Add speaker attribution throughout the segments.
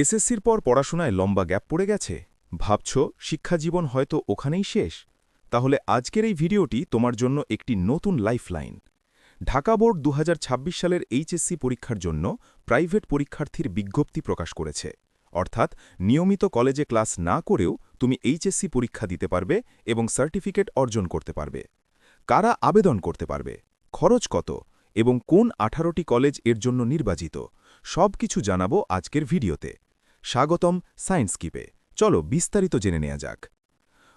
Speaker 1: এসএসসির পর পড়াশোনায় লম্বা গ্যাপ পড়ে গেছে। ভাবছ, শিক্ষাজীবন হয়তো ওখানেই শেষ? তাহলে আজকের এই ভিডিওটি তোমার জন্য একটি নতুন লাইফলাইন। ঢাকা বোর্ড দু হাজার ছাব্বিশ সালের এইচএসসি পরীক্ষার জন্য প্রাইভেট পরীক্ষার্থীর বিজ্ঞপ্তি প্রকাশ করেছে। অর্থাৎ, নিয়মিত কলেজে ক্লাস না করেও তুমি এইচএসসি পরীক্ষা দিতে পারবে এবং সার্টিফিকেট অর্জন করতে পারবে। কারা আবেদন করতে পারবে? খরচ কত? এবং কোন আঠারোটি কলেজের জন্য নির্বাচিত? সব কিছু জানাব আজকের ভিডিওতে। স্বাগতম সায়েন্স কিপে চলো বিস্তারিত জেনে নেওয়া যাক।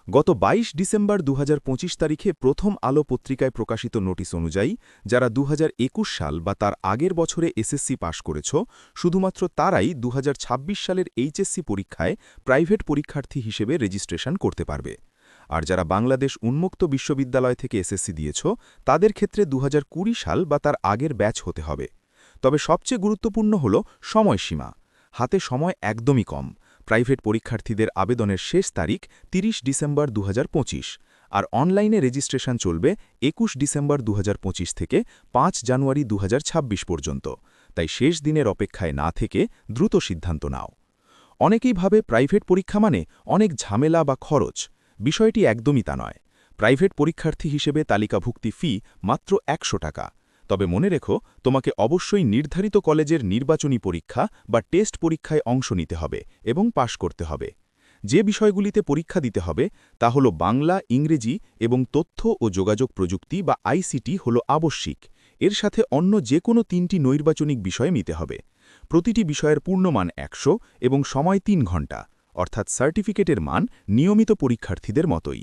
Speaker 1: গত ২২ ডিসেম্বর দু হাজার পঁচিশ তারিখে প্রথম আলো পত্রিকায় প্রকাশিত নোটিশ অনুযায়ী, যারা দুহাজার একুশ সাল বা তার আগের বছরে এসএসসি পাশ করেছ, শুধুমাত্র তারাই দু হাজার ছাব্বিশ সালের এইচএসসি পরীক্ষায় প্রাইভেট পরীক্ষার্থী হিসেবে রেজিস্ট্রেশন করতে পারবে। আর যারা বাংলাদেশ উন্মুক্ত বিশ্ববিদ্যালয় থেকে এসএসসি দিয়েছ, তাদের ক্ষেত্রে দু হাজার কুড়ি সাল বা তার আগের ব্যাচ হতে হবে। তবে সবচেয়ে গুরুত্বপূর্ণ হল সময়সীমা। হাতে সময় একদমই কম। প্রাইভেট পরীক্ষার্থীদের আবেদনের শেষ তারিখ ৩০ ডিসেম্বর দুহাজার পঁচিশ। আর অনলাইনে রেজিস্ট্রেশন চলবে একুশ ডিসেম্বর দুহাজার পঁচিশ থেকে পাঁচ জানুয়ারি দু হাজার ছাব্বিশ পর্যন্ত। তাই শেষ দিনের অপেক্ষায় না থেকে দ্রুত সিদ্ধান্ত নাও। অনেকেই ভাবে প্রাইভেট পরীক্ষা মানে অনেক ঝামেলা বা খরচ। বিষয়টি একদমই তা নয়। প্রাইভেট পরীক্ষার্থী হিসেবে তালিকাভুক্তি ফি মাত্র একশো টাকা। তবে মনে রেখো, তোমাকে অবশ্যই নির্ধারিত কলেজের নির্বাচনী পরীক্ষা বা টেস্ট পরীক্ষায় অংশ নিতে হবে এবং পাশ করতে হবে। যে বিষয়গুলিতে পরীক্ষা দিতে হবে তা হল বাংলা, ইংরেজি এবং তথ্য ও যোগাযোগ প্রযুক্তি বা আইসিটি হল আবশ্যিক। এর সাথে অন্য যে কোনো তিনটি নৈর্বাচনিক বিষয় নিতে হবে। প্রতিটি বিষয়ের পূর্ণমান একশো এবং সময় তিন ঘণ্টা অর্থাৎ সার্টিফিকেটের মান নিয়মিত পরীক্ষার্থীদের মতোই।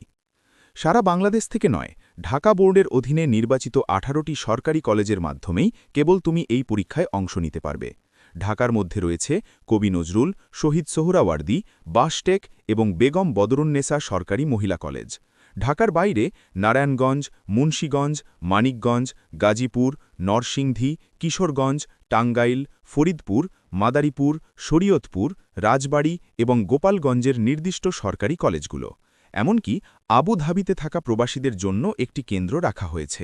Speaker 1: সারা বাংলাদেশ থেকে নয়, ঢাকা বোর্ডের অধীনে নির্বাচিত আঠারোটি সরকারি কলেজের মাধ্যমেই কেবল তুমি এই পরীক্ষায় অংশ নিতে পারবে। ঢাকার মধ্যে রয়েছে কবি নজরুল, শহীদ সোহরাওয়ার্দী, বাসটেক এবং বেগম বদরুন্নেসা সরকারি মহিলা কলেজ। ঢাকার বাইরে নারায়ণগঞ্জ, মুন্সীগঞ্জ, মানিকগঞ্জ, গাজীপুর, নরসিংদী, কিশোরগঞ্জ, টাঙ্গাইল, ফরিদপুর, মাদারীপুর, শরীয়তপুর, রাজবাড়ী এবং গোপালগঞ্জের নির্দিষ্ট সরকারি কলেজগুলো। এমনকি আবুধাবিতে থাকা প্রবাসীদের জন্য একটি কেন্দ্র রাখা হয়েছে।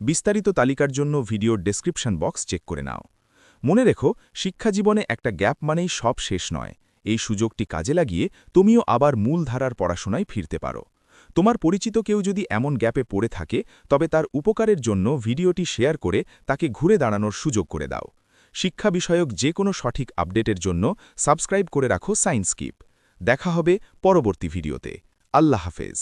Speaker 1: বিস্তারিত তালিকার জন্য ভিডিওর ডেসক্রিপশন বক্স চেক করে নাও। মনে রেখো শিক্ষাজীবনে একটা গ্যাপ মানেই সব শেষ নয়। এই সুযোগটি কাজে লাগিয়ে তুমিও আবার মূলধারার পড়াশোনায় ফিরতে পারো। তোমার পরিচিত কেউ যদি এমন গ্যাপে পড়ে থাকে, তবে তার উপকারের জন্য ভিডিওটি শেয়ার করে তাকে ঘুরে দাঁড়ানোর সুযোগ করে দাও। শিক্ষা বিষয়ক যে কোনো সঠিক আপডেটের জন্য সাবস্ক্রাইব করে রাখো সায়েন্স কিপ দেখা হবে পরবর্তী ভিডিওতে। আল্লাহ হাফেজ